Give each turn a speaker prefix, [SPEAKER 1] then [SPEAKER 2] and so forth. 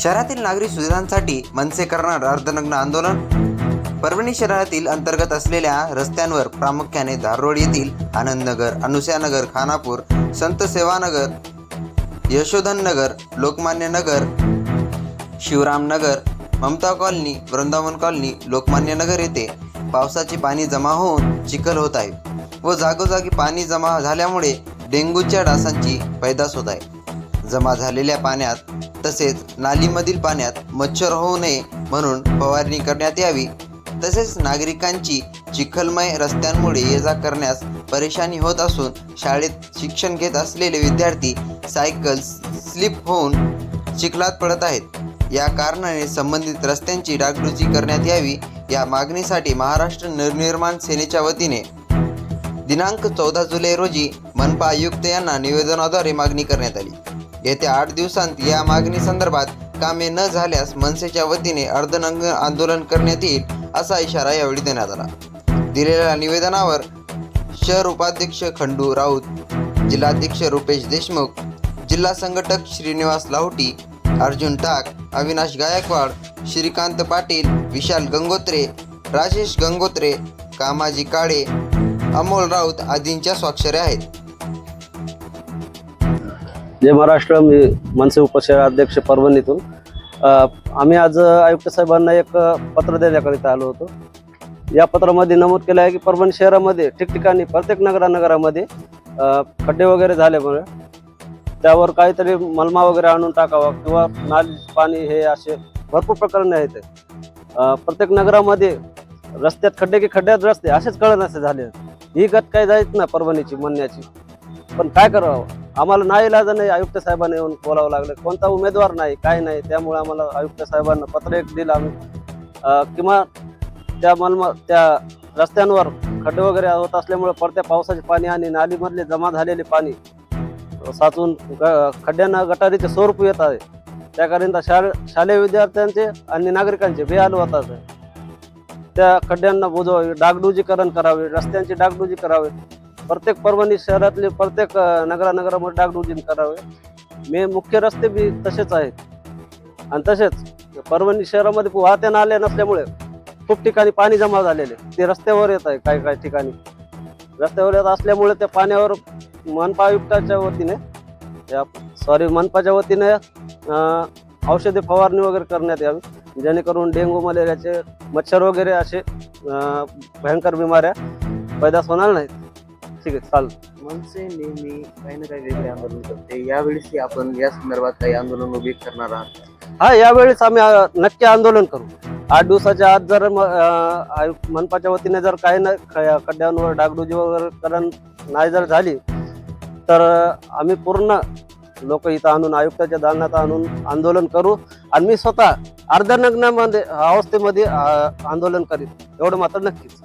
[SPEAKER 1] शहरातील नागरी सुविधांसाठी मनसे करणार अर्धनग्न आंदोलन. परभणी शहरातील अंतर्गत असलेल्या रस्त्यांवर प्रामुख्याने धारोड येथील आनंदनगर अनुसयानगर खानापूर संत सेवानगर यशोधन नगर लोकमान्य नगर शिवराम नगर ममता कॉलनी वृंदावन कॉलनी लोकमान्य नगर येथे पावसाचे पाणी जमा होऊन चिखल होत आहे व जागोजागी पाणी जमा झाल्यामुळे डेंग्यूच्या डासांची पैदास होत आहे. जमा झालेल्या पाण्यात तसेच नालीमधील पाण्यात मच्छर होऊ नये म्हणून फवारणी करण्यात यावी. तसेच नागरिकांची चिखलमय रस्त्यांमुळे ये जा करण्यास परेशानी होत असून शाळेत शिक्षण घेत असलेले विद्यार्थी सायकल स्लिप होऊन चिखलात पडत आहेत. या कारणाने संबंधित रस्त्यांची डागडुजी करण्यात यावी या मागणीसाठी महाराष्ट्र नवनिर्माण सेनेच्या वतीने दिनांक चौदा जुलै रोजी मनपा आयुक्त यांना निवेदनाद्वारे मागणी करण्यात आली. येत्या आठ दिवसांत या मागणी संदर्भात कामे न झाल्यास मनसेच्या वतीने अर्धनंग आंदोलन करण्यात येईल असा इशारा यावेळी देण्यात आला. दिलेल्या निवेदनावर शहर उपाध्यक्ष खंडू राऊत जिल्हाध्यक्ष रुपेश देशमुख जिल्हा संघटक श्रीनिवास लाहोटी अर्जुन टाक अविनाश गायकवाड श्रीकांत पाटील विशाल गंगोत्रे राजेश गंगोत्रे कामाजी काळे अमोल राऊत आदींच्या स्वाक्षऱ्या आहेत.
[SPEAKER 2] जय महाराष्ट्र मी मनसे उपशहर अध्यक्ष परभणीतून आम्ही आज आयुक्त साहेबांना एक पत्र देण्याकरिता आलो होतो. या पत्रामध्ये नमूद केलं आहे की परभणी शहरामध्ये ठिकठिकाणी प्रत्येक नगरानगरामध्ये खड्डे वगैरे झाल्यामुळे त्यावर काहीतरी मलमा वगैरे आणून टाकावा किंवा नाली पाणी हे असे भरपूर प्रकरणे आहेत. प्रत्येक नगरामध्ये रस्त्यात खड्डे की खड्ड्यात रस्ते असेच कळण असे झाले. ही गत काय जायच ना परभणीची म्हणण्याची. पण काय करावं? आम्हाला नाही नाही. आयुक्त साहेबांना येऊन बोलावं लागलं. कोणता उमेदवार नाही काय नाही. त्यामुळे आम्हाला आयुक्त साहेबांना पत्र एक दिलं आम्ही. किंवा त्या मलमा त्या रस्त्यांवर खड्डे वगैरे होत असल्यामुळे पडत्या पावसाचे पाणी आणि नालीमधले जमा झालेले पाणी साचून ग- खड्ड्यांना गटारीचे स्वरूप येत आहे. त्याकरिता शाळे शालेय विद्यार्थ्यांचे आणि नागरिकांचे बेहाल होतात त्या खड्ड्यांना बुजवावे डागडुजीकरण करावे रस्त्यांची डागडुजी करावे. प्रत्येक परभणी शहरातले प्रत्येक नगरानगरामध्ये डागडुजी करावे. मे मुख्य रस्ते बी तसेच आहेत. आणि तसेच परभणी शहरामध्ये वाहत्या नाले नसल्यामुळे खूप ठिकाणी पाणी जमा झालेले. ते रस्त्यावर येत आहे काही काही ठिकाणी. रस्त्यावर येत असल्यामुळे त्या पाण्यावर मनपा आयुक्ताच्या वतीने या सॉरी मनपाच्या वतीने औषधे औषधी फवारणी वगैरे करण्यात यावी. जेणेकरून डेंग्यू मलेरियाचे मच्छर वगैरे असे भयंकर बिमाऱ्या पैदास होणार नाहीत. ठीक आहे चालेल.
[SPEAKER 3] मनसे नेहमी काही ना काही वेगळे आंदोलन करते. यावेळेस आपण या संदर्भात काही आंदोलन उभे करणार आहात.
[SPEAKER 2] हा यावेळेस आम्ही अ, नक्की आंदोलन करू. आठ दिवसाच्या आत जर म- अ, आयु- मनपाच्या वतीने जर काही ना ख- खड्ड्यांवर डागडुजी वगैरे करण नाही जर झाली तर अ, आम्ही पूर्ण लोक इथं आणून आयुक्ताच्या दालनात आणून आंदोलन करू. आणि मी स्वतः अर्धनग्नामध्ये अवस्थेमध्ये अ, आंदोलन करीन. एवढं मात्र नक्कीच.